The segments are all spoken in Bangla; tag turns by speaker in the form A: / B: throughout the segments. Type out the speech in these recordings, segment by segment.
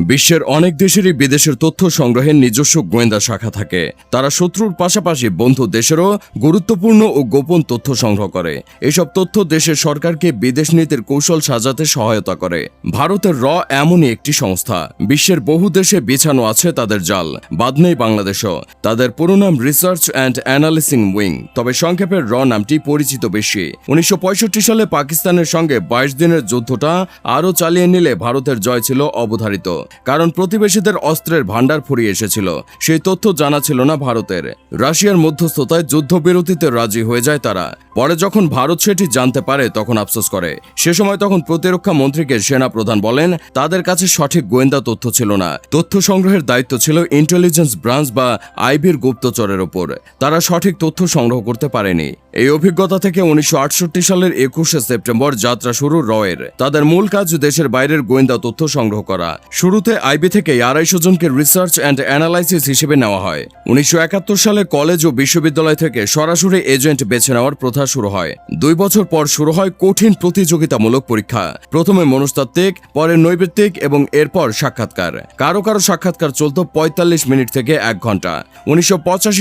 A: বিশ্বের অনেক দেশেরই বিদেশের তথ্য সংগ্রহের নিজস্ব গোয়েন্দা শাখা থাকে। তারা শত্রুর পাশাপাশি বন্ধু দেশেরও গুরুত্বপূর্ণ ও গোপন তথ্য সংগ্রহ করে। এসব তথ্য দেশের সরকারকে বিদেশ নীতির কৌশল সাজাতে সহায়তা করে। ভারতের র এমনই একটি সংস্থা। বিশ্বের বহু দেশে বিছানো আছে তাদের জাল। বাদ নেই বাংলাদেশও। তাদের পুরো নাম রিসার্চ অ্যান্ড অ্যানালিসিং উইং তবে সংক্ষেপে র নামটি পরিচিত বেশি। উনিশশো পঁয়ষট্টি সালে পাকিস্তানের সঙ্গে বাইশ দিনের যুদ্ধটা আরও চালিয়ে নিলে ভারতের জয় ছিল অবধারিত। কারণ প্রতিবেশীদের অস্ত্রের ভাণ্ডার ফুরিয়ে এসেছিল। সেই তথ্য জানা ছিল না ভারতের। রাশিয়ার মধ্যস্থতায় যুদ্ধবিরতিতে রাজি হয়ে যায় তারা। পরে যখন ভারত সেটি জানতে পারে, তখন আফসোস করে। সে সময় তখন প্রতিরক্ষা মন্ত্রীকে সেনা প্রধান বলেন, তাদের কাছে সঠিক গোয়েন্দা তথ্য ছিল না। তথ্য সংগ্রহের দায়িত্ব ছিল ইন্টেলিজেন্স ব্রাঞ্চ বা আইবির গুপ্তচরের ওপর। তারা সঠিক তথ্য সংগ্রহ করতে পারেনি। এই অভিজ্ঞতা থেকে উনিশশো আটষট্টি সালের একুশে সেপ্টেম্বর যাত্রা শুরু রয়ের। তাদের মূল কাজ দেশের বাইরের গোয়েন্দা তথ্য সংগ্রহ করা। শুরুতে আইবি থেকে আড়াইশো জনকে রিসার্চ অ্যান্ড অ্যানালাইসিস হিসেবে নেওয়া হয়। উনিশশো একাত্তর সালে কলেজ ও বিশ্ববিদ্যালয় থেকে সরাসরি এজেন্ট বেছে নেওয়ার প্রথা শুরু হয়। দুই বছর পর শুরু হয় কঠিন প্রতিযোগিতামূলক পরীক্ষা। প্রথমে মনস্তাত্ত্বিক, পরে নৈবেত্তিক এবং এরপর সাক্ষাৎকার। কারও কারও সাক্ষাৎকার চলত পঁয়তাল্লিশ মিনিট থেকে এক ঘণ্টা। উনিশশো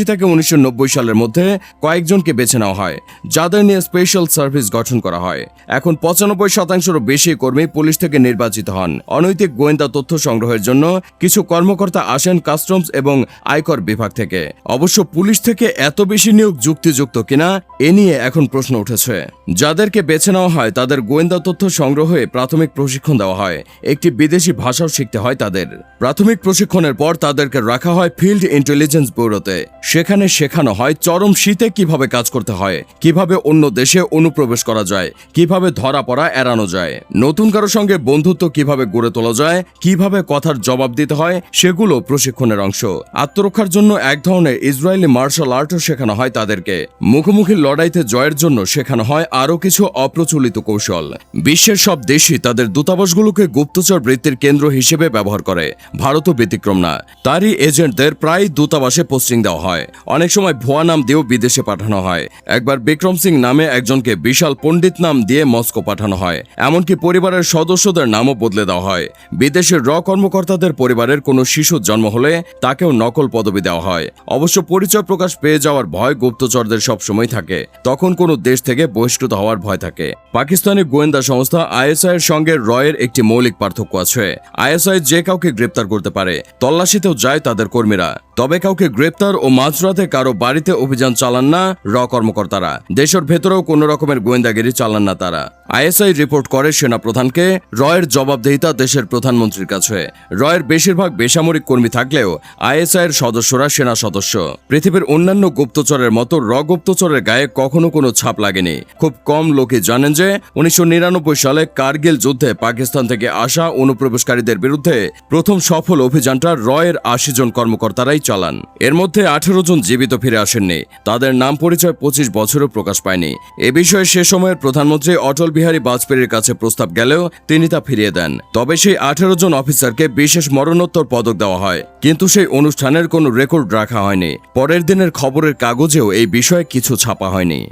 A: থেকে উনিশশো সালের মধ্যে কয়েকজনকে বেছে নেওয়া হয়, যাদের নিয়ে স্পেশাল সার্ভিস গঠন করা হয়। এখন পঁচানব্বই শতাংশেরও বেশি কর্মী পুলিশ থেকে নির্বাচিত হন। অনৈতিক গোয়েন্দা তথ্য সংগ্রহের জন্য কিছু কর্মকর্তা আসেন কাস্টমস এবং আয়কর বিভাগ থেকে। অবশ্য পুলিশ থেকে এত বেশি নিয়োগ যুক্তিযুক্ত কিনা, এ নিয়ে এখন প্রশ্ন উঠেছে। যাদেরকে বেছে নেওয়া হয়, তাদের গোয়েন্দা তথ্য সংগ্রহে প্রাথমিক প্রশিক্ষণ দেওয়া হয়। একটি বিদেশি ভাষাও শিখতে হয় তাদের। প্রাথমিক প্রশিক্ষণের পর তাদেরকে রাখা হয় ফিল্ড ইন্টেলিজেন্স ব্যুরোতে। সেখানে শেখানো হয় চরম শীতে কীভাবে কাজ করতে হয়, কীভাবে অন্য দেশে অনুপ্রবেশ করা যায়, কীভাবে ধরা পড়া এড়ানো যায়, নতুন কারও সঙ্গে বন্ধুত্ব কীভাবে গড়ে তোলা যায়, কীভাবে কথার জবাব দিতে হয়, সেগুলো প্রশিক্ষণের অংশ। আত্মরক্ষার জন্য এক ধরনের ইসরায়েলি মার্শাল আর্টও শেখানো হয় তাদেরকে। মুখোমুখি লড়াইতে জয়ের জন্য শেখানো হয় আরও কিছু অপ্রচলিত কৌশল। বিশ্বের সব দেশই তাদের দূতাবাসগুলোকে গুপ্তচর বৃত্তির কেন্দ্র হিসেবে ব্যবহার করে। ভারতও ব্যতিক্রম না। তারই এজেন্টদের প্রায় দূতাবাসে পোস্টিং দেওয়া হয়। অনেক সময় ভুয়া নাম দিয়েও বিদেশে পাঠানো হয়। একবার বিক্রম সিং নামে একজনকে বিশাল পণ্ডিত নাম দিয়ে মস্কো পাঠানো হয়। এমনকি পরিবারের সদস্যদের নামও বদলে দেওয়া হয়। বিদেশের র কর্মকর্তাদের পরিবারের কোনো শিশুর জন্ম হলে তাকেও নকল পদবি দেওয়া হয়। অবশ্য পরিচয় প্রকাশ পেয়ে যাওয়ার ভয় গুপ্তচরদের সবসময় থাকে। তখন কোনো দেশ থেকে বহিষ্কৃত হওয়ার ভয় থাকে। পাকিস্তানি গোয়েন্দা সংস্থা আইএসআই এর সঙ্গে রয়ের একটি মৌলিক পার্থক্য আছে। আইএসআই যে কাউকে গ্রেপ্তার করতে পারে, তল্লাশিতেও যায় তাদের কর্মীরা। তবে কাউকে গ্রেপ্তার ও মাঝরাতে কারও বাড়িতে অভিযান চালান না র কর্মকর্তারা। দেশের ভেতরেও কোনো রকমের গোয়েন্দাগিরি চালান না তারা। আইএসআই রিপোর্ট করে সেনা প্রধানকে রয়ের জবাবদিহিতা দেশের প্রধানমন্ত্রীর কাছে। রয়ের বেশিরভাগ বেসামরিক কর্মী থাকলেও আইএসআই এর সদস্যরা সেনা সদস্য। পৃথিবীর অন্যান্য গুপ্তচরের মতো র গুপ্তচরের গায়ে কখনো কোনো ছাপ লাগেনি। খুব কম লোকে জানেন যে উনিশশো নিরানব্বই সালে কার্গিল যুদ্ধে পাকিস্তান থেকে আসা অনুপ্রবেশকারীদের বিরুদ্ধে প্রথম সফল অভিযানটা রয়ের আশি জন কর্মকর্তারাই চালান। এর মধ্যে আঠেরো জন জীবিত ফিরে আসেননি। তাদের নাম পরিচয় পঁচিশ বছরও প্রকাশ পায়নি। এ বিষয়ে সে সময়ের প্রধানমন্ত্রী অটল বিহারী বাজপেয়ীর কাছে প্রস্তাব গেলেও তিনি তা ফিরিয়ে দেন। তবে সেই আঠেরো জন অফিসারকে বিশেষ মরণোত্তর পদক দেওয়া হয়। কিন্তু সেই অনুষ্ঠানের কোনো রেকর্ড রাখা হয়নি। পরের দিনের খবরের কাগজেও এই বিষয়ে কিছু ছাপা হয়নি।